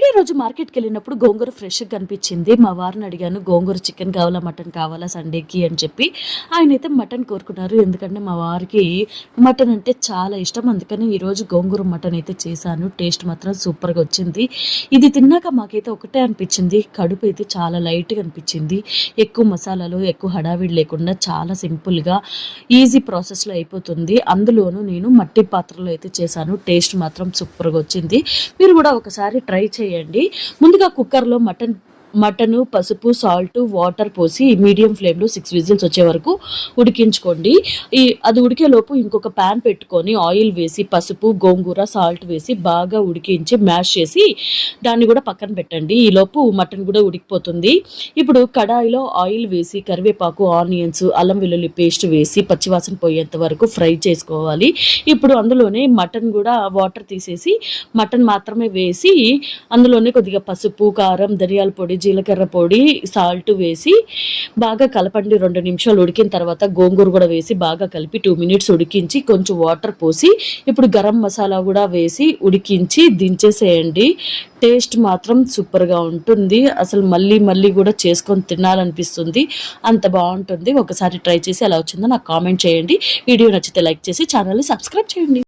Friday రోజు మార్కెట్కి వెళ్ళినప్పుడు గోంగూర ఫ్రెష్గా కనిపించింది. మా వారిని అడిగాను గోంగూర చికెన్ కావాలా మటన్ కావాలా సండేకి? అని చెప్పి. ఆయన అయితే మటన్ కోరుకున్నారు. ఎందుకంటే మా వారికి మటన్ అంటే చాలా ఇష్టం. అందుకని ఈరోజు గోంగూర మటన్ అయితే చేశాను. టేస్ట్ మాత్రం సూపర్గా వచ్చింది. ఇది తిన్నాక మాకైతే ఒకటే అనిపించింది. కడుపు అయితే చాలా లైట్గా అనిపించింది. ఎక్కువ మసాలాలు ఎక్కువ హడావిడి లేకుండా చాలా సింపుల్గా ఈజీ ప్రాసెస్లో అయిపోతుంది. అందులోనూ నేను మట్టి పాత్రలో అయితే చేశాను. టేస్ట్ మాత్రం సూపర్గా వచ్చింది. మీరు కూడా ఒకసారి ట్రై చేయండి. ముందుగా కుక్కర్లో మటన్ మటను పసుపు సాల్ట్ వాటర్ పోసి మీడియం ఫ్లేమ్లో సిక్స్ విజిల్స్ వచ్చే వరకు ఉడికించుకోండి. ఈ అది ఉడికేలోపు ఇంకొక ప్యాన్ పెట్టుకొని ఆయిల్ వేసి పసుపు గోంగూర సాల్ట్ వేసి బాగా ఉడికించి మ్యాష్ చేసి దాన్ని కూడా పక్కన పెట్టండి. ఈలోపు మటన్ కూడా ఉడికిపోతుంది. ఇప్పుడు కడాయిలో ఆయిల్ వేసి కరివేపాకు ఆనియన్స్ అల్లం వెల్లుల్లి పేస్ట్ వేసి పచ్చివాసన పోయేంత వరకు ఫ్రై చేసుకోవాలి. ఇప్పుడు అందులోనే మటన్ కూడా వాటర్ తీసేసి మటన్ మాత్రమే వేసి అందులోనే కొద్దిగా పసుపు కారం ధనియాల పొడి జీలకర్ర పొడి సాల్ట్ వేసి బాగా కలపండి. రెండు నిమిషాలు ఉడికిన తర్వాత గోంగూర కూడా వేసి బాగా కలిపి టూ మినిట్స్ ఉడికించి కొంచెం వాటర్ పోసి ఇప్పుడు గరం మసాలా కూడా వేసి ఉడికించి దించేసేయండి. టేస్ట్ మాత్రం సూపర్గా ఉంటుంది. అసలు మళ్ళీ మళ్ళీ కూడా చేసుకొని తినాలనిపిస్తుంది. అంత బాగుంటుంది. ఒకసారి ట్రై చేసి ఎలా వచ్చిందో నాకు కామెంట్ చేయండి. వీడియో నచ్చితే లైక్ చేసి ఛానల్ని సబ్స్క్రైబ్ చేయండి.